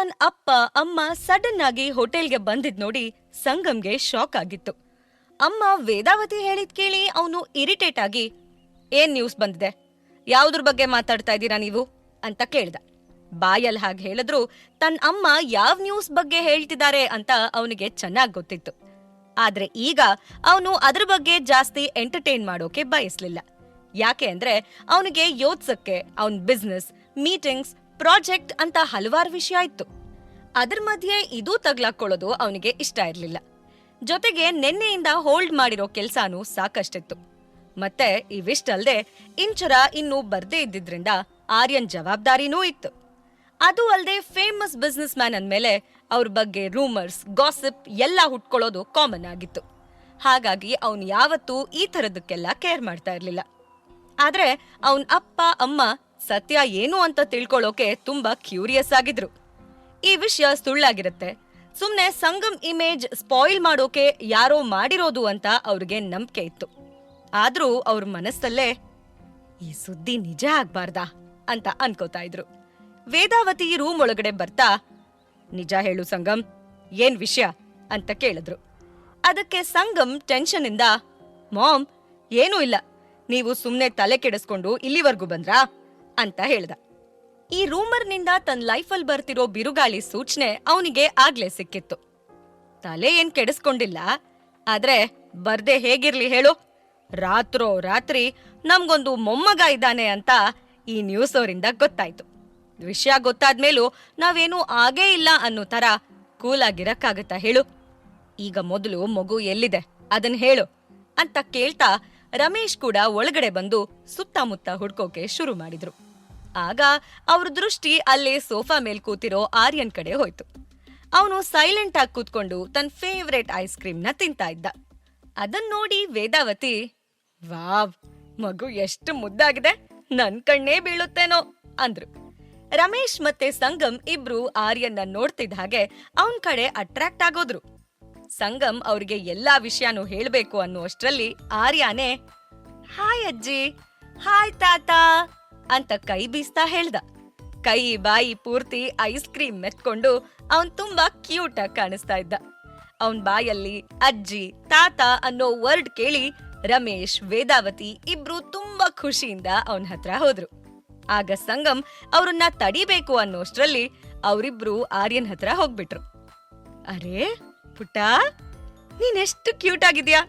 ತನ್ನ ಅಪ್ಪ, ಅಮ್ಮ ಸಡನ್ ಆಗಿ ಹೋಟೆಲ್ಗೆ ಬಂದಿದ್ ನೋಡಿ ಸಂಗಮ್ಗೆ ಶಾಕ್ ಆಗಿತ್ತು. ಅಮ್ಮ ವೇದಾವತಿ ಹೇಳಿದ್ ಕೇಳಿ ಅವನು ಇರಿಟೇಟ್ ಆಗಿ, ಏನ್ ನ್ಯೂಸ್ ಬಂದಿದೆ? ಯಾವ್ದ್ರ ಬಗ್ಗೆ ಮಾತಾಡ್ತಾ ಇದ್ದೀರಾ ನೀವು? ಅಂತ ಕೇಳ್ದ. ಬಾಯಲ್ ಹಾಗೆ ಹೇಳಿದ್ರು ತನ್ನ ಅಮ್ಮ ಯಾವ ನ್ಯೂಸ್ ಬಗ್ಗೆ ಹೇಳ್ತಿದ್ದಾರೆ ಅಂತ ಅವನಿಗೆ ಚೆನ್ನಾಗ್ ಗೊತ್ತಿತ್ತು. ಆದ್ರೆ ಈಗ ಅವನು ಅದ್ರ ಬಗ್ಗೆ ಜಾಸ್ತಿ ಎಂಟರ್ಟೈನ್ ಮಾಡೋಕೆ ಬಯಸ್ಲಿಲ್ಲ. ಯಾಕೆ ಅಂದ್ರೆ ಅವನಿಗೆ ಯೋಚಿಸಕ್ಕೆ, ಅವನ್ ಬಿಸ್ನೆಸ್ ಮೀಟಿಂಗ್ಸ್ ಪ್ರಾಜೆಕ್ಟ್ ಅಂತ ಹಲವಾರು ವಿಷಯ ಇತ್ತು. ಅದ್ರ ಮಧ್ಯೆ ಇದೂ ತಗ್ಲಾಕೊಳ್ಳೋದು ಅವನಿಗೆ ಇಷ್ಟ ಇರಲಿಲ್ಲ. ಜೊತೆಗೆ ನಿನ್ನೆಯಿಂದ ಹೋಲ್ಡ್ ಮಾಡಿರೋ ಕೆಲ್ಸನೂ ಸಾಕಷ್ಟಿತ್ತು. ಮತ್ತೆ ಇವಿಷ್ಟಲ್ದೆ ಇಂಚರ ಇನ್ನೂ ಬರ್ದೇ ಇದ್ದಿದ್ರಿಂದ ಆರ್ಯನ್ ಜವಾಬ್ದಾರಿನೂ ಇತ್ತು. ಅದು ಅಲ್ಲದೆ ಫೇಮಸ್ ಬಿಸ್ನೆಸ್ ಮ್ಯಾನ್ ಅಂದ್ಮೇಲೆ ಅವ್ರ ಬಗ್ಗೆ ರೂಮರ್ಸ್ ಗಾಸಿಪ್ ಎಲ್ಲ ಹುಟ್ಕೊಳ್ಳೋದು ಕಾಮನ್ ಆಗಿತ್ತು. ಹಾಗಾಗಿ ಅವನು ಯಾವತ್ತೂ ಈ ಥರದಕ್ಕೆಲ್ಲ ಕೇರ್ ಮಾಡ್ತಾ ಇರಲಿಲ್ಲ. ಆದ್ರೆ ಅವನ ಅಪ್ಪ, ಅಮ್ಮ ಸತ್ಯ ಏನು ಅಂತ ತಿಳ್ಕೊಳ್ಳೋಕೆ ತುಂಬಾ ಕ್ಯೂರಿಯಸ್ ಆಗಿದ್ರು. ಈ ವಿಷಯ ಸುಳ್ಳಾಗಿರುತ್ತೆ. ಸುಮ್ನೆ ಸಂಗಮ್ ಇಮೇಜ್ ಸ್ಪಾಯಿಲ್ ಮಾಡೋಕೆ ಯಾರೋ ಮಾಡಿರೋದು ಅಂತ ಅವ್ರಿಗೆ ನಂಬಿಕೆ ಇತ್ತು. ಆದ್ರೂ ಅವ್ರ ಮನಸ್ಸಲ್ಲೇ, ಈ ಸುದ್ದಿ ನಿಜ ಆಗ್ಬಾರ್ದಾ? ಅಂತ ಅನ್ಕೋತಾ ಇದ್ರು. ವೇದಾವತಿ ರೂಮ್ ಒಳಗಡೆ ಬರ್ತಾ, ನಿಜ ಹೇಳು ಸಂಗಮ್, ಏನ್ ವಿಷಯ? ಅಂತ ಕೇಳಿದ್ರು. ಅದಕ್ಕೆ ಸಂಗಮ್ ಟೆನ್ಷನ್ ಇಂದ, ಮಾಮ್, ಏನೂ ಇಲ್ಲ. ನೀವು ಸುಮ್ನೆ ತಲೆ ಕೆಡಿಸ್ಕೊಂಡು ಇಲ್ಲಿವರೆಗೂ ಬಂದ್ರಾ? ಅಂತ ಹೇಳ್ದ. ಈ ರೂಮರ್ನಿಂದ ತನ್ನ ಲೈಫಲ್ಲಿ ಬರ್ತಿರೋ ಬಿರುಗಾಳಿ ಸೂಚನೆ ಅವನಿಗೆ ಆಗ್ಲೇ ಸಿಕ್ಕಿತ್ತು. ತಲೆ ಏನ್ ಕೆಡಿಸ್ಕೊಂಡಿಲ್ಲ, ಆದ್ರೆ ಬರ್ದೆ ಹೇಗಿರ್ಲಿ ಹೇಳು, ರಾತ್ರೋ ರಾತ್ರಿ ನಮ್ಗೊಂದು ಮೊಮ್ಮಗ ಇದ್ದಾನೆ ಅಂತ ಈ ನ್ಯೂಸ್ ಅವರಿಂದ ಗೊತ್ತಾಯ್ತು. ವಿಷಯ ಗೊತ್ತಾದ್ಮೇಲೂ ನಾವೇನು ಆಗೇ ಇಲ್ಲ ಅನ್ನೋ ತರ ಕೂಲ್ ಆಗಿರಕ್ಕಾಗತ್ತಾ ಹೇಳು. ಈಗ ಮೊದಲು ಮಗು ಎಲ್ಲಿದೆ, ಅದನ್ ಹೇಳು ಅಂತ ಕೇಳ್ತಾ ರಮೇಶ್ ಕೂಡ ಒಳಗಡೆ ಬಂದು ಸುತ್ತಮುತ್ತ ಹುಡ್ಕೋಕೆ ಶುರು ಮಾಡಿದ್ರು. ಆಗ ಅವ್ರ ದೃಷ್ಟಿ ಅಲ್ಲೇ ಸೋಫಾ ಮೇಲ್ ಕೂತಿರೋ ಆರ್ಯನ್ ಕಡೆ ಹೋಯ್ತು. ಅವನು ಸೈಲೆಂಟ್ ಆಗಿ ಕೂತ್ಕೊಂಡು ತನ್ನ ಫೇವ್ರೆಟ್ ಐಸ್ ಕ್ರೀಮ್ನ ತಿಂತಾ ಇದ್ದ. ಅದನ್ ನೋಡಿ ವೇದಾವತಿ, ವಾವ್, ಮಗು ಎಷ್ಟು ಮುದ್ದಾಗಿದೆ, ನನ್ ಕಣ್ಣೇ ಬೀಳುತ್ತೇನೋ, ಅಂದ್ರು. ರಮೇಶ್ ಮತ್ತೆ ಸಂಗಮ್ ಇಬ್ರು ಆರ್ಯನ್ನ ನೋಡ್ತಿದ್ದ ಹಾಗೆ ಅವನ್ ಕಡೆ ಅಟ್ರಾಕ್ಟ್ ಆಗೋದ್ರು. ಸಂಗಮ್ ಅವ್ರಿಗೆ ಎಲ್ಲಾ ವಿಷಯನೂ ಹೇಳ್ಬೇಕು ಅನ್ನುವಷ್ಟ್ರಲ್ಲಿ ಆರ್ಯಾನೇ, ಹಾಯ್ ಅಜ್ಜಿ, ಹಾಯ್ ತಾತ ಅಂತ ಕೈ ಬೀಸ್ತಾ ಹೇಳ್ದ. ಕೈ ಬಾಯಿ ಪೂರ್ತಿ ಐಸ್ ಕ್ರೀಮ್ ಮೆತ್ಕೊಂಡು ಅವನ್ ತುಂಬಾ ಕ್ಯೂಟ್ ಆಗಿ ಕಾಣಿಸ್ತಾ ಇದ್ದ. ಅವನ್ ಬಾಯಲ್ಲಿ ಅಜ್ಜಿ, ತಾತ ಅನ್ನೋ ವರ್ಡ್ ಕೇಳಿ ರಮೇಶ್, ವೇದಾವತಿ ಇಬ್ರು ತುಂಬಾ ಖುಷಿಯಿಂದ ಅವನ ಹತ್ರ ಹೋದ್ರು. ಆಗ ಸಂಗಮ್ ಅವ್ರನ್ನ ತಡಿಬೇಕು ಅನ್ನೋಷ್ಟ್ರಲ್ಲಿ ಅವರಿಬ್ರು ಆರ್ಯನ್ ಹತ್ರ ಹೋಗ್ಬಿಟ್ರು. ಅರೇ, ಪುಟ್ಟ ನೀನೆಷ್ಟು ಕ್ಯೂಟ್ ಆಗಿದ್ಯಾ?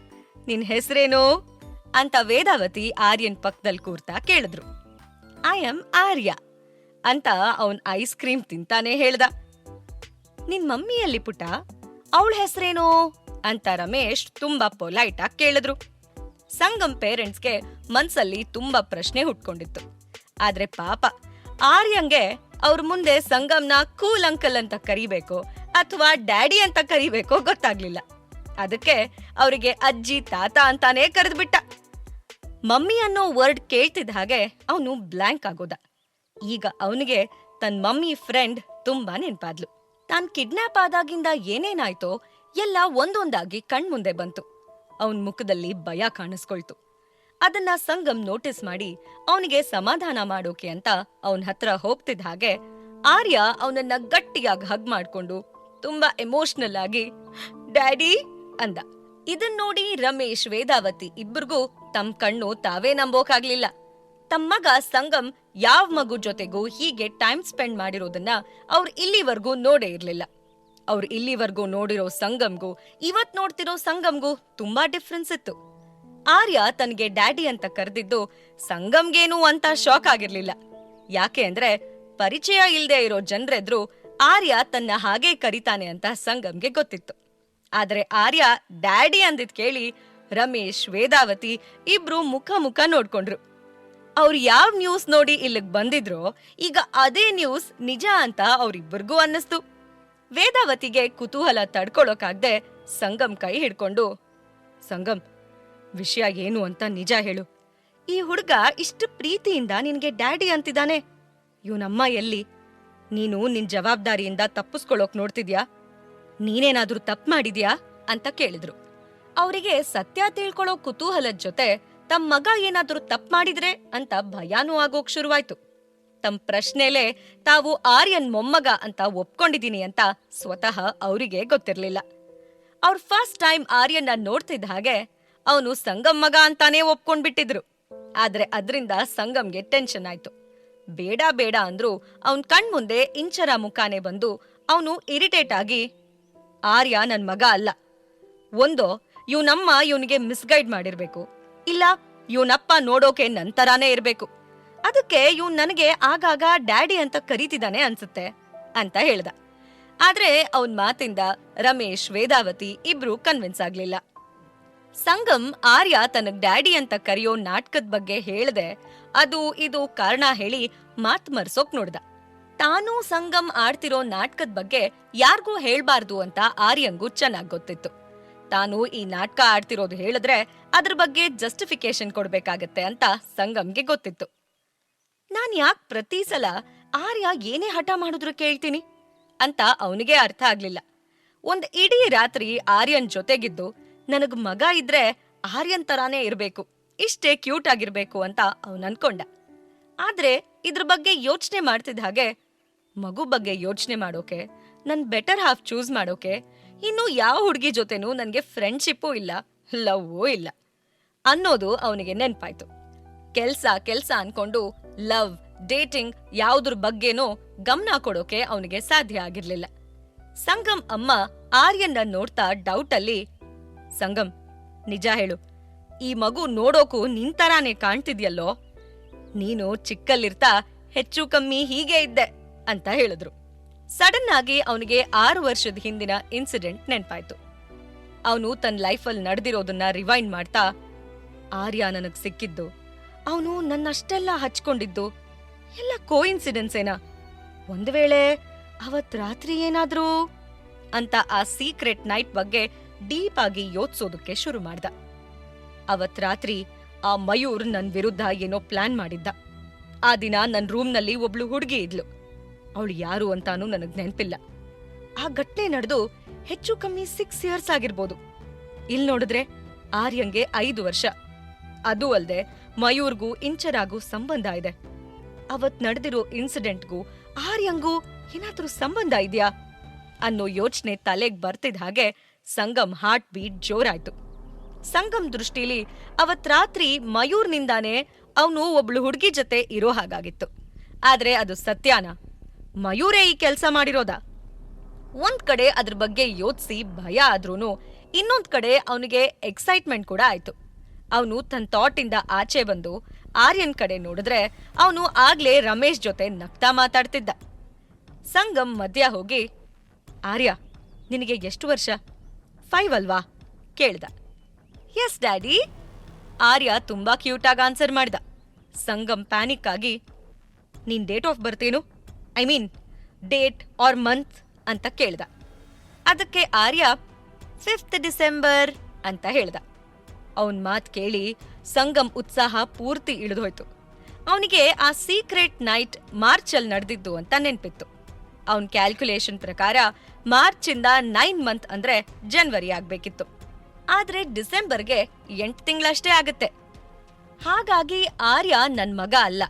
ನಿನ್ ಹೆಸರೇನು? ಅಂತ ವೇದಾವತಿ ಆರ್ಯನ್ ಪಕ್ಕದಲ್ಲಿ ಕೂರ್ತಾ ಕೇಳಿದ್ರು. ಐ ಆಮ್ ಆರ್ಯ ಅಂತ ಅವನ್ ಐಸ್ ಕ್ರೀಮ್ ತಿಂತಾನೆ ಹೇಳ್ದ. ನಿನ್ ಮಮ್ಮಿಯಲ್ಲಿ ಪುಟ ಅವಳ ಹೆಸರೇನು ಅಂತ ರಮೇಶ್ ತುಂಬಾ ಪೊಲೈಟ್ ಆಗಿ ಕೇಳಿದ್ರು. ಸಂಗಮ್ ಪೇರೆಂಟ್ಸ್ಗೆ ಮನ್ಸಲ್ಲಿ ತುಂಬಾ ಪ್ರಶ್ನೆ ಹುಟ್ಕೊಂಡಿತ್ತು. ಆದ್ರೆ ಪಾಪ ಆರ್ಯಂಗೆ ಅವ್ರ ಮುಂದೆ ಸಂಗಮ್ನ ಕೂಲ್ ಅಂಕಲ್ ಅಂತ ಕರಿಬೇಕು ಅಥವಾ ಡ್ಯಾಡಿ ಅಂತ ಕರಿಬೇಕೋ ಗೊತ್ತಾಗ್ಲಿಲ್ಲ. ಅದಕ್ಕೆ ಅವರಿಗೆ ಅಜ್ಜಿ, ತಾತ ಅಂತಾನೇ ಕರೆದ್ಬಿಟ್ಟ. ಮಮ್ಮಿ ಅನ್ನೋ ವರ್ಡ್ ಕೇಳ್ತಿದ್ದ ಹಾಗೆ ಅವನು ಬ್ಲ್ಯಾಂಕ್ ಆಗೋದ. ಈಗ ಅವನಿಗೆ ತನ್ನ ಮಮ್ಮಿ ಫ್ರೆಂಡ್ ತುಂಬಾ ನೆನ್ಪಾದ್ಲು. ತಾನ್ ಕಿಡ್ನಾಪ್ ಆದಾಗಿಂದ ಏನೇನಾಯ್ತೋ ಎಲ್ಲ ಒಂದೊಂದಾಗಿ ಕಣ್ಮುಂದೆ ಬಂತು. ಅವನ್ ಮುಖದಲ್ಲಿ ಭಯ ಕಾಣಿಸ್ಕೊಳ್ತು. ಅದನ್ನ ಸಂಗಮ್ ನೋಟಿಸ್ ಮಾಡಿ ಅವನಿಗೆ ಸಮಾಧಾನ ಮಾಡೋಕೆ ಅಂತ ಅವನ ಹತ್ರ ಹೋಗ್ತಿದ್ದ ಹಾಗೆ ಆರ್ಯ ಅವನನ್ನ ಗಟ್ಟಿಯಾಗಿ ಹಗ್ ಮಾಡ್ಕೊಂಡು ತುಂಬಾ ಎಮೋಷನಲ್ ಆಗಿ ಡ್ಯಾಡಿ ಅಂದ. ಇದನ್ ನೋಡಿ ರಮೇಶ್, ವೇದಾವತಿ ಇಬ್ಬರಿಗೂ ತಮ್ ಕಣ್ಣು ತಾವೇ ನಂಬೋಕಾಗ್ಲಿಲ್ಲ. ತಮ್ಮಗ ಮಗ ಸಂಗಮ್ ಯಾವ ಮಗು ಜೊತೆಗೂ ಹೀಗೆ ಟೈಮ್ ಸ್ಪೆಂಡ್ ಮಾಡಿರೋದನ್ನ ಅವ್ರು ಇಲ್ಲಿವರೆಗೂ ನೋಡೇ ಇರ್ಲಿಲ್ಲ. ಅವ್ರು ಇಲ್ಲಿವರೆಗೂ ನೋಡಿರೋ ಸಂಗಮ್ಗೂ, ಇವತ್ ನೋಡ್ತಿರೋ ಸಂಗಮ್ಗೂ ತುಂಬಾ ಡಿಫ್ರೆನ್ಸ್ ಇತ್ತು. ಆರ್ಯ ತನಗೆ ಡ್ಯಾಡಿ ಅಂತ ಕರೆದಿದ್ದು ಸಂಗಮ್ಗೇನು ಅಂತ ಶಾಕ್ ಆಗಿರ್ಲಿಲ್ಲ. ಯಾಕೆ ಅಂದ್ರೆ ಪರಿಚಯ ಇಲ್ಲದೆ ಇರೋ ಜನರೆದ್ರು ಆರ್ಯ ತನ್ನ ಹಾಗೆ ಕರಿತಾನೆ ಅಂತ ಸಂಗಮ್ಗೆ ಗೊತ್ತಿತ್ತು. ಆದ್ರೆ ಆರ್ಯ ಡ್ಯಾಡಿ ಅಂದಿದ್ ಕೇಳಿ ರಮೇಶ್, ವೇದಾವತಿ ಇಬ್ರು ಮುಖ ಮುಖ ನೋಡ್ಕೊಂಡ್ರು. ಅವ್ರು ಯಾವ ನ್ಯೂಸ್ ನೋಡಿ ಇಲ್ಲಿಗ್ ಬಂದಿದ್ರೋ ಈಗ ಅದೇ ನ್ಯೂಸ್ ನಿಜ ಅಂತ ಅವ್ರಿಬ್ಬರಿಗೂ ಅನ್ನಿಸ್ತು. ವೇದಾವತಿಗೆ ಕುತೂಹಲ ತಡ್ಕೊಳಕಾಗ್ದೆ ಸಂಗಮ್ ಕೈ ಹಿಡ್ಕೊಂಡು, ಸಂಗಮ್, ವಿಷಯ ಏನು ಅಂತ ನಿಜ ಹೇಳು. ಈ ಹುಡುಗ ಇಷ್ಟು ಪ್ರೀತಿಯಿಂದ ನಿನ್ಗೆ ಡ್ಯಾಡಿ ಅಂತಿದ್ದಾನೆ ಇವನಮ್ಮ ಎಲ್ಲಿ? ನೀನು ನಿನ್ ಜವಾಬ್ದಾರಿಯಿಂದ ತಪ್ಪಿಸ್ಕೊಳ್ಳೋಕ್ ನೋಡ್ತಿದ್ಯಾ? ನೀನೇನಾದ್ರೂ ತಪ್ಪು ಮಾಡಿದ್ಯಾ? ಅಂತ ಕೇಳಿದ್ರು. ಅವರಿಗೆ ಸತ್ಯ ತಿಳ್ಕೊಳ್ಳೋ ಕುತೂಹಲದ ಜೊತೆ ತಮ್ಮ ಮಗ ಏನಾದರೂ ತಪ್ಪು ಮಾಡಿದ್ರೆ ಅಂತ ಭಯಾನೂ ಆಗೋಕ್ ಶುರುವಾಯ್ತು. ತಮ್ಮ ಪ್ರಶ್ನೆಲೇ ತಾವು ಆರ್ಯನ್ ಮೊಮ್ಮಗ ಅಂತ ಒಪ್ಕೊಂಡಿದ್ದೀನಿ ಅಂತ ಸ್ವತಃ ಅವರಿಗೆ ಗೊತ್ತಿರಲಿಲ್ಲ. ಅವ್ರ ಫಸ್ಟ್ ಟೈಮ್ ಆರ್ಯನ್ನ ನೋಡ್ತಿದ್ದ ಹಾಗೆ ಅವನು ಸಂಗಮ್ ಮಗ ಅಂತಾನೇ ಒಪ್ಕೊಂಡ್ಬಿಟ್ಟಿದ್ರು. ಆದ್ರೆ ಅದರಿಂದ ಸಂಗಮ್ಗೆ ಟೆನ್ಷನ್ ಆಯ್ತು. ಬೇಡ ಬೇಡ ಅಂದ್ರು ಅವನ್ ಕಣ್ಮುಂದೆ ಇಂಚರ ಮುಖಾನೆ ಬಂದು ಅವನು ಇರಿಟೇಟ್ ಆಗಿ, ಆರ್ಯ ನನ್ ಮಗ ಅಲ್ಲ. ಒಂದೋ ಇವನಮ್ಮ ಇವನಿಗೆ ಮಿಸ್ಗೈಡ್ ಮಾಡಿರ್ಬೇಕು. ಇಲ್ಲ ಇವನಪ್ಪ ನೋಡೋಕೆ ನಂತರಾನೇ ಇರ್ಬೇಕು. ಅದಕ್ಕೆ ಇವ್ನ್ ನನಗೆ ಆಗಾಗ ಡ್ಯಾಡಿ ಅಂತ ಕರೀತಿದ್ದಾನೆ ಅನ್ಸುತ್ತೆ ಅಂತ ಹೇಳ್ದ. ಆದ್ರೆ ಅವನ್ ಮಾತಿಂದ ರಮೇಶ್, ವೇದಾವತಿ ಇಬ್ರು ಕನ್ವಿನ್ಸ್ ಆಗ್ಲಿಲ್ಲ. ಸಂಗಮ್, ಆರ್ಯ ತನಗ್ ಡ್ಯಾಡಿ ಅಂತ ಕರೆಯೋ ನಾಟಕದ ಬಗ್ಗೆ ಹೇಳ್ದೆ, ಅದು ಇದು ಕಾರಣ ಹೇಳಿ ಮಾತ್ ಮರ್ಸೋಕ್ ನೋಡ್ದ. ತಾನೂ ಸಂಗಮ್ ಆಡ್ತಿರೋ ನಾಟಕದ ಬಗ್ಗೆ ಯಾರ್ಗೂ ಹೇಳ್ಬಾರ್ದು ಅಂತ ಆರ್ಯಂಗೂ ಚೆನ್ನಾಗ್ ಗೊತ್ತಿತ್ತು. ತಾನು ಈ ನಾಟಕ ಆಡ್ತಿರೋದು ಹೇಳಿದ್ರೆ ಅದ್ರ ಬಗ್ಗೆ ಜಸ್ಟಿಫಿಕೇಶನ್ ಕೊಡ್ಬೇಕಾಗತ್ತೆ ಅಂತ ಸಂಗಮ್ಗೆ ಗೊತ್ತಿತ್ತು. ನಾನ್ ಯಾಕ್ ಪ್ರತಿ ಸಲ ಆರ್ಯ ಏನೇ ಹಠ ಮಾಡಿದ್ರು ಕೇಳ್ತೀನಿ ಅಂತ ಅವನಿಗೆ ಅರ್ಥ ಆಗ್ಲಿಲ್ಲ. ಒಂದ್ ಇಡೀ ರಾತ್ರಿ ಆರ್ಯನ್ ಜೊತೆಗಿದ್ದು ನನಗ್ ಮಗ ಇದ್ರೆ ಆರ್ಯನ್ ತರಾನೇ ಇರ್ಬೇಕು, ಇಷ್ಟೇ ಕ್ಯೂಟ್ ಆಗಿರ್ಬೇಕು ಅಂತ ಅವನ್ ಅನ್ಕೊಂಡ. ಆದ್ರೆ ಇದ್ರ ಬಗ್ಗೆ ಯೋಚನೆ ಮಾಡ್ತಿದ್ದ ಹಾಗೆ ಮಗು ಬಗ್ಗೆ ಯೋಚನೆ ಮಾಡೋಕೆ, ನನ್ ಬೆಟರ್ ಹಾಫ್ ಚೂಸ್ ಮಾಡೋಕೆ ಇನ್ನು ಯಾವ ಹುಡುಗಿ ಜೊತೆನೂ ನನಗೆ ಫ್ರೆಂಡ್ಶಿಪ್ಪು ಇಲ್ಲ ಲವ್ವೂ ಇಲ್ಲ. ಅನ್ನೋದು ಅವನಿಗೆ ನೆನಪಾಯ್ತು. ಕೆಲ್ಸ ಕೆಲ್ಸ ಅನ್ಕೊಂಡು ಲವ್ ಡೇಟಿಂಗ್ ಯಾವುದ್ರ ಬಗ್ಗೆನೂ ಗಮನ ಕೊಡೋಕೆ ಅವನಿಗೆ ಸಾಧ್ಯ ಆಗಿರ್ಲಿಲ್ಲ. ಸಂಗಮ್ ಅಮ್ಮ ಆರ್ಯನ್ನ ನೋಡ್ತಾ ಡೌಟ್ ಅಲ್ಲಿ, ಸಂಗಮ್, ನಿಜ ಹೇಳು. ಈ ಮಗು ನೋಡೋಕು ನಿಂತರಾನೇ ಕಾಣ್ತಿದ್ಯಲ್ಲೋ? ನೀನು ಚಿಕ್ಕಲ್ಲಿರ್ತಾ ಹೆಚ್ಚು ಕಮ್ಮಿ ಹೀಗೆ ಇದ್ದೆ, ಅಂತ ಹೇಳಿದ್ರು. ಸಡನ್ ಆಗಿ ಅವನಿಗೆ ಆರು ವರ್ಷದ ಹಿಂದಿನ ಇನ್ಸಿಡೆಂಟ್ ನೆನ್ಪಾಯ್ತು. ಅವನು ತನ್ನ ಲೈಫಲ್ಲಿ ನಡೆದಿರೋದನ್ನ ರಿವೈಂಡ್ ಮಾಡ್ತಾ, ಆರ್ಯ ನನಗ್ ಸಿಕ್ಕಿದ್ದು. ಅವನು ನನ್ನಷ್ಟೆಲ್ಲ ಹಚ್ಕೊಂಡಿದ್ದು. ಎಲ್ಲ ಕೋಇನ್ಸಿಡೆನ್ಸ್ ಏನಾ? ಒಂದ್ ವೇಳೆ ಅವತ್ ರಾತ್ರಿ ಏನಾದ್ರೂ? ಅಂತ ಆ ಸೀಕ್ರೆಟ್ ನೈಟ್ ಬಗ್ಗೆ ಡೀಪ್ ಆಗಿ ಯೋಚಿಸೋದಕ್ಕೆ ಶುರು ಮಾಡ್ದ. ಅವತ್ ರಾತ್ರಿ ಆ ಮಯೂರ್ ನನ್ ವಿರುದ್ಧ ಏನೋ ಪ್ಲಾನ್ ಮಾಡಿದ್ದ. ಆ ದಿನ ನನ್ ರೂಮ್ನಲ್ಲಿ ಒಬ್ಳು ಹುಡುಗಿ ಇದ್ಲು. ಅವಳು ಯಾರು ಅಂತಾನೂ ನನಗ್ ನೆನಪಿಲ್ಲ. ಆ ಘಟನೆ ನಡೆದು ಹೆಚ್ಚು ಕಮ್ಮಿ ಸಿಕ್ಸ್ ಇಯರ್ಸ್ ಆಗಿರ್ಬೋದು. ಇಲ್ಲಿ ನೋಡಿದ್ರೆ ಆರ್ಯಂಗೆ ಐದು ವರ್ಷ. ಅದು ಅಲ್ದೆ ಮಯೂರ್ಗೂ ಇಂಚರಾಗೂ ಸಂಬಂಧ ಇದೆ. ಅವತ್ ನಡೆದಿರೋ ಇನ್ಸಿಡೆಂಟ್ಗೂ ಆರ್ಯಂಗೂ ಏನಾದ್ರೂ ಸಂಬಂಧ ಇದೆಯಾ? ಅನ್ನೋ ಯೋಚನೆ ತಲೆಗ್ ಬರ್ತಿದ್ ಹಾಗೆ ಸಂಗಮ್ ಹಾರ್ಟ್ ಬೀಟ್ ಜೋರಾಯ್ತು. ಸಂಗಮ್ ದೃಷ್ಟಿಲಿ ಅವತ್ ರಾತ್ರಿ ಮಯೂರ್ನಿಂದಾನೇ ಅವನು ಒಬ್ಳು ಹುಡುಗಿ ಜೊತೆ ಇರೋ ಹಾಗಾಗಿತ್ತು. ಆದ್ರೆ ಅದು ಸತ್ಯಾನ? ಮಯೂರೇ ಈ ಕೆಲಸ ಮಾಡಿರೋದ? ಒಂದ್ ಕಡೆ ಅದ್ರ ಬಗ್ಗೆ ಯೋಚಿಸಿ ಭಯ ಆದ್ರೂ ಇನ್ನೊಂದ್ ಕಡೆ ಅವನಿಗೆ ಎಕ್ಸೈಟ್ಮೆಂಟ್ ಕೂಡ ಆಯ್ತು. ಅವನು ತನ್ನ ಥಾಟಿಂದ ಆಚೆ ಬಂದು ಆರ್ಯನ್ ಕಡೆ ನೋಡಿದ್ರೆ ಅವನು ಆಗ್ಲೇ ರಮೇಶ್ ಜೊತೆ ನಗ್ತಾ ಮಾತಾಡ್ತಿದ್ದ. ಸಂಗಮ್ ಮಧ್ಯ ಹೋಗಿ, ಆರ್ಯ, ನಿನಗೆ ಎಷ್ಟು ವರ್ಷ? ಫೈವ್ ಅಲ್ವಾ? ಕೇಳ್ದ. ಎಸ್ ಡ್ಯಾಡಿ ಆರ್ಯ ತುಂಬಾ ಕ್ಯೂಟಾಗಿ ಆನ್ಸರ್ ಮಾಡ್ದ. ಸಂಗಮ್ ಪ್ಯಾನಿಕ್ ಆಗಿ, ನೀನ್ ಡೇಟ್ ಆಫ್ ಬರ್ತ್ ಏನು? I mean date or month ಅಂತ ಕೇಳ್ದ. ಅದಕ್ಕೆ ಆರ್ಯ ಫಿಫ್ತ್ ಡಿಸೆಂಬರ್ ಅಂತ ಹೇಳ್ದ. ಅವನ್ ಮಾತು ಕೇಳಿ ಸಂಗಮ್ ಉತ್ಸಾಹ ಪೂರ್ತಿ ಇಳಿದೋಯ್ತು. ಅವನಿಗೆ ಆ ಸೀಕ್ರೆಟ್ ನೈಟ್ ಮಾರ್ಚಲ್ಲಿ ನಡೆದಿದ್ದು ಅಂತ ನೆನಪಿತ್ತು. ಅವನ್ ಕ್ಯಾಲ್ಕುಲೇಷನ್ ಪ್ರಕಾರ ಮಾರ್ಚಿಂದ ನೈನ್ ಮಂತ್ ಅಂದ್ರೆ ಜನವರಿ ಆಗ್ಬೇಕಿತ್ತು. ಆದ್ರೆ ಡಿಸೆಂಬರ್ಗೆ ಎಂಟು ತಿಂಗಳಷ್ಟೇ ಆಗತ್ತೆ. ಹಾಗಾಗಿ ಆರ್ಯ ನನ್ ಮಗ ಅಲ್ಲ.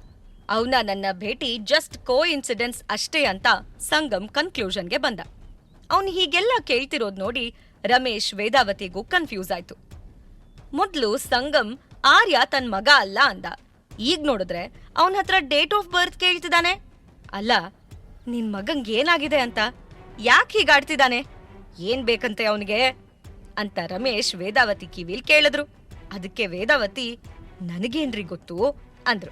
ಅವನ ನನ್ನ ಭೇಟಿ ಜಸ್ಟ್ ಕೋ ಇನ್ಸಿಡೆನ್ಸ್ ಅಷ್ಟೇ ಅಂತ ಸಂಗಮ್ ಕನ್ಕ್ಲೂಷನ್ಗೆ ಬಂದ. ಅವನ್ ಹೀಗೆಲ್ಲ ಕೇಳ್ತಿರೋದ್ ನೋಡಿ ರಮೇಶ್ ವೇದಾವತಿಗೂ ಕನ್ಫ್ಯೂಸ್ ಆಯ್ತು. ಮೊದ್ಲು ಸಂಗಮ್ ಆರ್ಯ ತನ್ ಮಗ ಅಲ್ಲ ಅಂದ. ಈಗ ನೋಡಿದ್ರೆ ಅವನ ಹತ್ರ ಡೇಟ್ ಆಫ್ ಬರ್ತ್ ಕೇಳ್ತಿದ್ದಾನೆ ಅಲ್ಲ, ನಿನ್ ಮಗಂಗ್ ಏನಾಗಿದೆ ಅಂತ? ಯಾಕೆ ಹೀಗಾಡ್ತಿದ್ದಾನೆ ಏನ್ ಬೇಕಂತೆ ಅವನಿಗೆ? ಅಂತ ರಮೇಶ್ ವೇದಾವತಿ ಕಿವಿಲ್ ಕೇಳಿದ್ರು. ಅದಕ್ಕೆ ವೇದಾವತಿ, ನನಗೇನ್ರಿ ಗೊತ್ತು? ಅಂದ್ರು.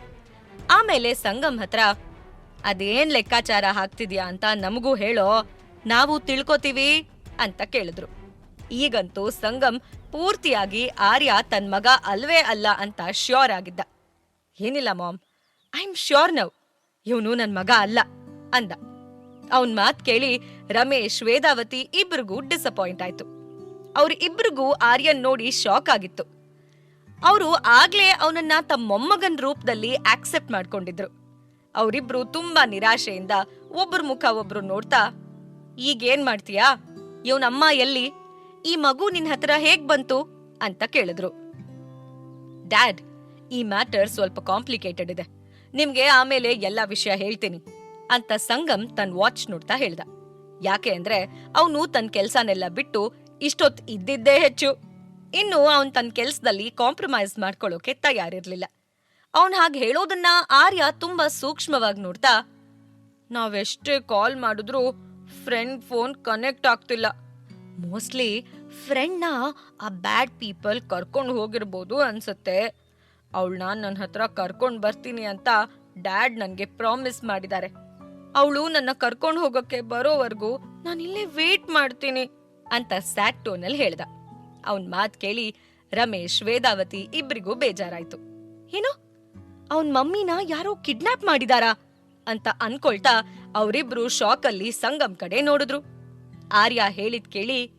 ಆಮೇಲೆ ಸಂಗಮ್ ಹತ್ರ, ಅದೇನ್ ಲೆಕ್ಕಾಚಾರ ಹಾಕ್ತಿದ್ಯಾ ಅಂತ ನಮಗೂ ಹೇಳೋ, ನಾವು ತಿಳ್ಕೊತೀವಿ ಅಂತ ಕೇಳಿದ್ರು. ಈಗಂತೂ ಸಂಗಮ್ ಪೂರ್ತಿಯಾಗಿ ಆರ್ಯ ತನ್ ಮಗ ಅಲ್ವೇ ಅಲ್ಲ ಅಂತ ಶ್ಯೂರ್ ಆಗಿದ್ದ. ಏನಿಲ್ಲ mom I am sure now ಇವನು ನನ್ ಮಗ ಅಲ್ಲ ಅಂದ. ಅವನ್ ಮಾತ್ ಕೇಳಿ ರಮೇಶ್, ವೇದಾವತಿ ಇಬ್ರಿಗೂ ಡಿಸಪಾಯಿಂಟ್ ಆಯ್ತು. ಅವ್ರ ಇಬ್ರಿಗೂ ಆರ್ಯನ್ ನೋಡಿ ಶಾಕ್ ಆಗಿತ್ತು. ಅವರು ಆಗ್ಲೇ ಅವನನ್ನ ತಮ್ಮ ಮೊಮ್ಮಗನ್ ರೂಪದಲ್ಲಿ ಆಕ್ಸೆಪ್ಟ್ ಮಾಡ್ಕೊಂಡಿದ್ರು. ಅವರಿಬ್ರು ತುಂಬಾ ನಿರಾಶೆಯಿಂದ ಒಬ್ರ ಮುಖ ಒಬ್ರು ನೋಡ್ತಾ, ಈಗೇನ್ ಮಾಡ್ತೀಯಾ? ಇವನಮ್ಮ ಎಲ್ಲಿ? ಈ ಮಗು ನಿನ್ ಹತ್ರ ಹೇಗ್ ಬಂತು? ಅಂತ ಕೇಳಿದ್ರು. ಡ್ಯಾಡ್, ಈ ಮ್ಯಾಟರ್ ಸ್ವಲ್ಪ ಕಾಂಪ್ಲಿಕೇಟೆಡ್ ಇದೆ. ನಿಮ್ಗೆ ಆಮೇಲೆ ಎಲ್ಲ ವಿಷಯ ಹೇಳ್ತೀನಿ ಅಂತ ಸಂಗಮ್ ತನ್ ವಾಚ್ ನೋಡ್ತಾ ಹೇಳ್ದ. ಯಾಕೆ ಅಂದ್ರೆ ಅವನು ತನ್ನ ಕೆಲ್ಸನೆಲ್ಲ ಬಿಟ್ಟು ಇಷ್ಟೊತ್ ಇದ್ದಿದ್ದೇ ಹೆಚ್ಚು. ಇನ್ನು ಅವನ್ ತನ್ನ ಕೆಲ್ಸದಲ್ಲಿ ಕಾಂಪ್ರಮೈಸ್ ಮಾಡ್ಕೊಳ್ಳೋಕೆ ತಯಾರಿರ್ಲಿಲ್ಲ. ಅವನ್ ಹಾಗೆ ಹೇಳೋದನ್ನ ಆರ್ಯ ತುಂಬಾ ಸೂಕ್ಷ್ಮವಾಗಿ ನೋಡ್ತಾ, ನಾವೆಷ್ಟೇ ಕಾಲ್ ಮಾಡಿದ್ರು ಫ್ರೆಂಡ್ ಫೋನ್ ಕನೆಕ್ಟ್ ಆಗ್ತಿಲ್ಲ. ಮೋಸ್ಟ್ಲಿ ಫ್ರೆಂಡ್ನ ಆ ಬ್ಯಾಡ್ ಪೀಪಲ್ ಕರ್ಕೊಂಡು ಹೋಗಿರ್ಬೋದು ಅನ್ಸುತ್ತೆ. ಅವಳನ್ನ ನನ್ನ ಹತ್ರ ಕರ್ಕೊಂಡು ಬರ್ತೀನಿ ಅಂತ ಡ್ಯಾಡ್ ನನಗೆ ಪ್ರಾಮಿಸ್ ಮಾಡಿದ್ದಾರೆ ಅವಳು ನನ್ನ ಕರ್ಕೊಂಡು ಹೋಗೋಕ್ಕೆ ಬರೋವರೆಗೂ ನಾನು ಇಲ್ಲೇ ವೇಟ್ ಮಾಡ್ತೀನಿ ಅಂತ ಸ್ಯಾಟ್ ಟೋನಲ್ಲಿ ಹೇಳ್ದ. ಅವನ್ ಮಾತ್ ಕೇಳಿ ರಮೇಶ್, ವೇದಾವತಿ ಇಬ್ರಿಗೂ ಬೇಜಾರಾಯ್ತು. ಏನು? ಅವನ್ ಮಮ್ಮಿನ ಯಾರೋ ಕಿಡ್ನಾಪ್ ಮಾಡಿದಾರಾ? ಅಂತ ಅನ್ಕೊಳ್ತಾ ಅವರಿಬ್ರು ಶಾಕಲ್ಲಿ ಸಂಗಮ್ ಕಡೆ ನೋಡಿದ್ರು. ಆರ್ಯ ಹೇಳಿದ್ ಕೇಳಿ,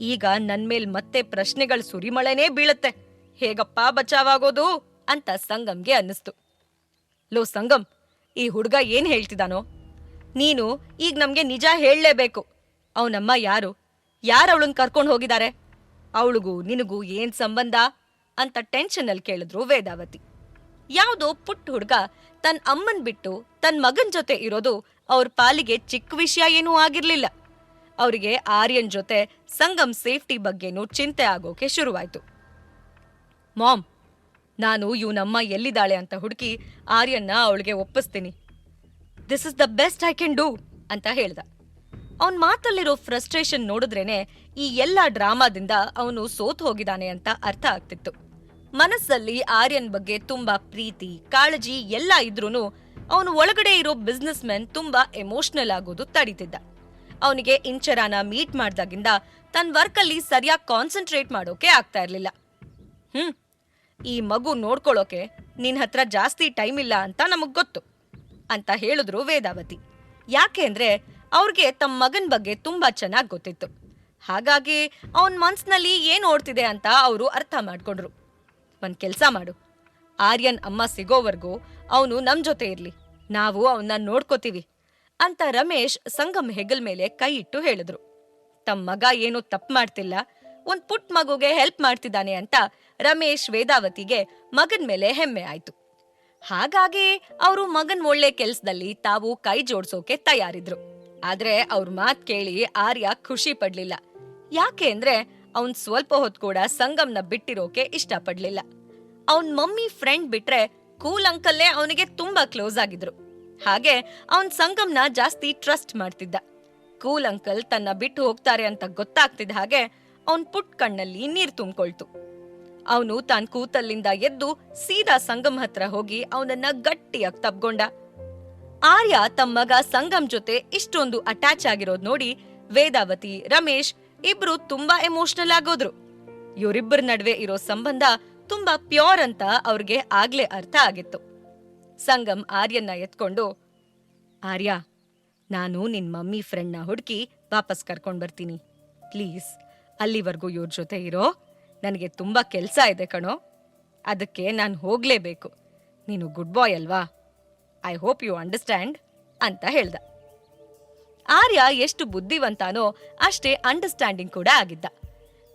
ಈಗ ನನ್ ಮೇಲ್ ಮತ್ತೆ ಪ್ರಶ್ನೆಗಳ ಸುರಿಮಳೆನೇ ಬೀಳತ್ತೆ. ಹೇಗಪ್ಪ ಬಚಾವಾಗೋದು? ಅಂತ ಸಂಗಮ್ಗೆ ಅನ್ನಿಸ್ತು. ಲೋ ಸಂಗಮ್, ಈ ಹುಡ್ಗ ಏನ್ ಹೇಳ್ತಿದಾನೋ? ನೀನು ಈಗ ನಮ್ಗೆ ನಿಜ ಹೇಳಲೇಬೇಕು. ಅವನಮ್ಮ ಯಾರು? ಯಾರು ಅವಳನ್ನ ಕರ್ಕೊಂಡು ಹೋಗಿದ್ದಾರೆ ಅವಳಿಗೂ ನಿನಗೂ ಏನ್ ಸಂಬಂಧ? ಅಂತ ಟೆನ್ಷನ್ ಅಲ್ಲಿ ಕೇಳಿದ್ರು ವೇದಾವತಿ. ಯಾವುದೋ ಪುಟ್ಟ ಹುಡುಗ ತನ್ನ ಅಮ್ಮನ್ ಬಿಟ್ಟು ತನ್ನ ಮಗನ್ ಜೊತೆ ಇರೋದು ಅವ್ರ ಪಾಲಿಗೆ ಚಿಕ್ಕ ವಿಷಯ ಏನೂ ಆಗಿರ್ಲಿಲ್ಲ. ಅವರಿಗೆ ಆರ್ಯನ್ ಜೊತೆ ಸಂಗಮ್ ಸೇಫ್ಟಿ ಬಗ್ಗೆನೂ ಚಿಂತೆ ಆಗೋಕೆ ಶುರುವಾಯ್ತು. ಮಾಮ್, ನಾನು ಇವನಮ್ಮ ಎಲ್ಲಿದ್ದಾಳೆ ಅಂತ ಹುಡುಕಿ ಆರ್ಯನ್ನ ಅವಳಿಗೆ ಒಪ್ಪಿಸ್ತೀನಿ. This is the best I can do ಅಂತ ಹೇಳ್ದ. ಅವನ್ ಮಾತಲ್ಲಿರೋ ಫ್ರಸ್ಟ್ರೇಷನ್ ನೋಡಿದ್ರೇನೆ ಈ ಎಲ್ಲ ಡ್ರಾಮಾದಿಂದ ಅವನು ಸೋತ್ ಹೋಗಿದ್ದಾನೆ ಅಂತ ಅರ್ಥ ಆಗ್ತಿತ್ತು. ಮನಸ್ಸಲ್ಲಿ ಆರ್ಯನ್ ಬಗ್ಗೆ ತುಂಬಾ ಪ್ರೀತಿ, ಕಾಳಜಿ ಎಲ್ಲ ಇದ್ರೂನು ಅವನು ಒಳಗಡೆ ಇರೋ ಬಿಸ್ನೆಸ್ ಮ್ಯಾನ್ ತುಂಬಾ ಎಮೋಷನಲ್ ಆಗೋದು ತಡೀತಿದ್ದ. ಅವನಿಗೆ ಇಂಚರಾನ ಮೀಟ್ ಮಾಡ್ದಾಗಿಂದ ತನ್ನ ವರ್ಕಲ್ಲಿ ಸರಿಯಾಗಿ ಕಾನ್ಸಂಟ್ರೇಟ್ ಮಾಡೋಕೆ ಆಗ್ತಾ ಇರ್ಲಿಲ್ಲ. ಹ್ಮ್, ಈ ಮಗು ನೋಡ್ಕೊಳ್ಳೋಕೆ ನಿನ್ ಹತ್ರ ಜಾಸ್ತಿ ಟೈಮ್ ಇಲ್ಲ ಅಂತ ನಮಗ್ ಗೊತ್ತು, ಅಂತ ಹೇಳಿದ್ರು ವೇದಾವತಿ. ಯಾಕೆ ಅಂದ್ರೆ ಅವ್ರಿಗೆ ತಮ್ಮ ಮಗನ ಬಗ್ಗೆ ತುಂಬಾ ಚೆನ್ನಾಗಿ ಗೊತ್ತಿತ್ತು. ಹಾಗಾಗಿ ಅವನ ಮನ್ಸ್ನಲ್ಲಿ ಏನ್ ಓಡ್ತಿದೆ ಅಂತ ಅವರು ಅರ್ಥ ಮಾಡ್ಕೊಂಡ್ರು. ಒಂದ್ ಕೆಲ್ಸ ಮಾಡು. ಆರ್ಯನ್ ಅಮ್ಮ ಸಿಗೋವರೆಗೂ ಅವನು ನಮ್ ಜೊತೆ ಇರ್ಲಿ. ನಾವು ಅವನ್ನ ನೋಡ್ಕೋತೀವಿ ಅಂತ ರಮೇಶ್ ಸಂಗಮ್ ಹೆಗಲ್ ಮೇಲೆ ಕೈ ಇಟ್ಟು ಹೇಳಿದ್ರು. ತಮ್ಮ ಮಗ ಏನು ತಪ್ಪು ಮಾಡ್ತಿಲ್ಲ. ಒಂದ್ ಪುಟ್ ಮಗುಗೆ ಹೆಲ್ಪ್ ಮಾಡ್ತಿದ್ದಾನೆ ಅಂತ ರಮೇಶ್ ವೇದಾವತಿಗೆ ಮಗನ್ ಮೇಲೆ ಹೆಮ್ಮೆ ಆಯ್ತು. ಹಾಗಾಗಿ ಅವರು ಮಗನ್ ಒಳ್ಳೆ ಕೆಲ್ಸದಲ್ಲಿ ತಾವು ಕೈ ಜೋಡಿಸೋಕೆ ತಯಾರಿದ್ರು. ಆದ್ರೆ ಅವ್ರ ಮಾತ್ ಕೇಳಿ ಆರ್ಯ ಖುಷಿ ಪಡ್ಲಿಲ್ಲ. ಯಾಕೆ ಅಂದ್ರೆ ಅವನ್ ಸ್ವಲ್ಪ ಹೊತ್ ಕೂಡ ಸಂಗಮ್ನ ಬಿಟ್ಟಿರೋಕೆ ಇಷ್ಟಪಡ್ಲಿಲ್ಲ. ಅವನ್ ಮಮ್ಮಿ ಫ್ರೆಂಡ್ ಬಿಟ್ರೆ ಕೂಲ್ ಅಂಕಲ್ಲೇ ಅವನಿಗೆ ತುಂಬಾ ಕ್ಲೋಸ್ ಆಗಿದ್ರು. ಹಾಗೆ ಅವನ್ ಸಂಗಮ್ನ ಜಾಸ್ತಿ ಟ್ರಸ್ಟ್ ಮಾಡ್ತಿದ್ದ. ಕೂಲ್ ಅಂಕಲ್ ತನ್ನ ಬಿಟ್ಟು ಹೋಗ್ತಾರೆ ಅಂತ ಗೊತ್ತಾಗ್ತಿದ್ದ ಹಾಗೆ ಅವನ್ ಪುಟ್ ಕಣ್ಣಲ್ಲಿ ನೀರ್ ತುಂಬಿಕೊಳ್ತು. ಅವನು ತಾನ್ ಕೂತಲ್ಲಿಂದ ಎದ್ದು ಸೀದಾ ಸಂಗಮ್ ಹತ್ರ ಹೋಗಿ ಅವನನ್ನ ಗಟ್ಟಿಯಾಗಿ ತಬ್ಕೊಂಡ. ಆರ್ಯ ತಮ್ಮ ಮಗ ಸಂಗಮ್ ಜೊತೆ ಇಷ್ಟೊಂದು ಅಟ್ಯಾಚ್ ಆಗಿರೋದ್ ನೋಡಿ ವೇದಾವತಿ, ರಮೇಶ್ ಇಬ್ರು ತುಂಬಾ ಎಮೋಷನಲ್ ಆಗೋದ್ರು. ಇವರಿಬ್ಬರ ನಡುವೆ ಇರೋ ಸಂಬಂಧ ತುಂಬಾ ಪ್ಯೂರ್ ಅಂತ ಅವ್ರಿಗೆ ಆಗ್ಲೇ ಅರ್ಥ ಆಗಿತ್ತು. ಸಂಗಮ್ ಆರ್ಯನ್ನ ಎತ್ಕೊಂಡು, ಆರ್ಯ, ನಾನು ನಿನ್ ಮಮ್ಮಿ ಫ್ರೆಂಡ್ನ ಹುಡುಕಿ ವಾಪಸ್ ಕರ್ಕೊಂಡ್ ಬರ್ತೀನಿ. ಪ್ಲೀಸ್, ಅಲ್ಲಿವರೆಗೂ ಇವ್ರ ಜೊತೆ ಇರೋ. ನನಗೆ ತುಂಬಾ ಕೆಲಸ ಇದೆ ಕಣೋ. ಅದಕ್ಕೆ ನಾನು ಹೋಗ್ಲೇಬೇಕು. ನೀನು ಗುಡ್ ಬಾಯ್ ಅಲ್ವಾ? ಐ ಹೋಪ್ ಯು ಅಂಡರ್ಸ್ಟ್ಯಾಂಡ್ ಅಂತ ಹೇಳ್ದ. ಆರ್ಯ ಎಷ್ಟು ಬುದ್ಧಿವಂತಾನೋ ಅಷ್ಟೇ ಅಂಡರ್ಸ್ಟ್ಯಾಂಡಿಂಗ್ ಕೂಡ ಆಗಿದ್ದ.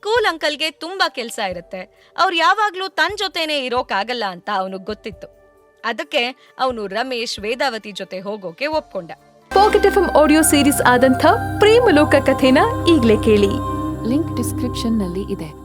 ಕೂಲ್ ಅಂಕಲ್ಗೆ ತುಂಬಾ ಕೆಲಸ ಇರುತ್ತೆ. ಅವ್ರು ಯಾವಾಗ್ಲೂ ತನ್ ಜೊತೆನೇ ಇರೋಕ್ಕಾಗಲ್ಲ ಅಂತ ಅವನಿಗೆ ಗೊತ್ತಿತ್ತು. ಅದಕ್ಕೆ ಅವನು ರಮೇಶ್ ವೇದಾವತಿ ಜೊತೆ ಹೋಗೋಕೆ ಒಪ್ಕೊಂಡ. ಪಾಕೆಟ್ ಎಫ್ ಆಡಿಯೋ ಸೀರೀಸ್ ಆದಂಥ ಪ್ರೇಮಲೋಕ ಕಥೆನ ಈಗ್ಲೇ ಕೇಳಿ. ಲಿಂಕ್ ಡಿಸ್ಕ್ರಿಪ್ಷನ್ನಲ್ಲಿ ಇದೆ.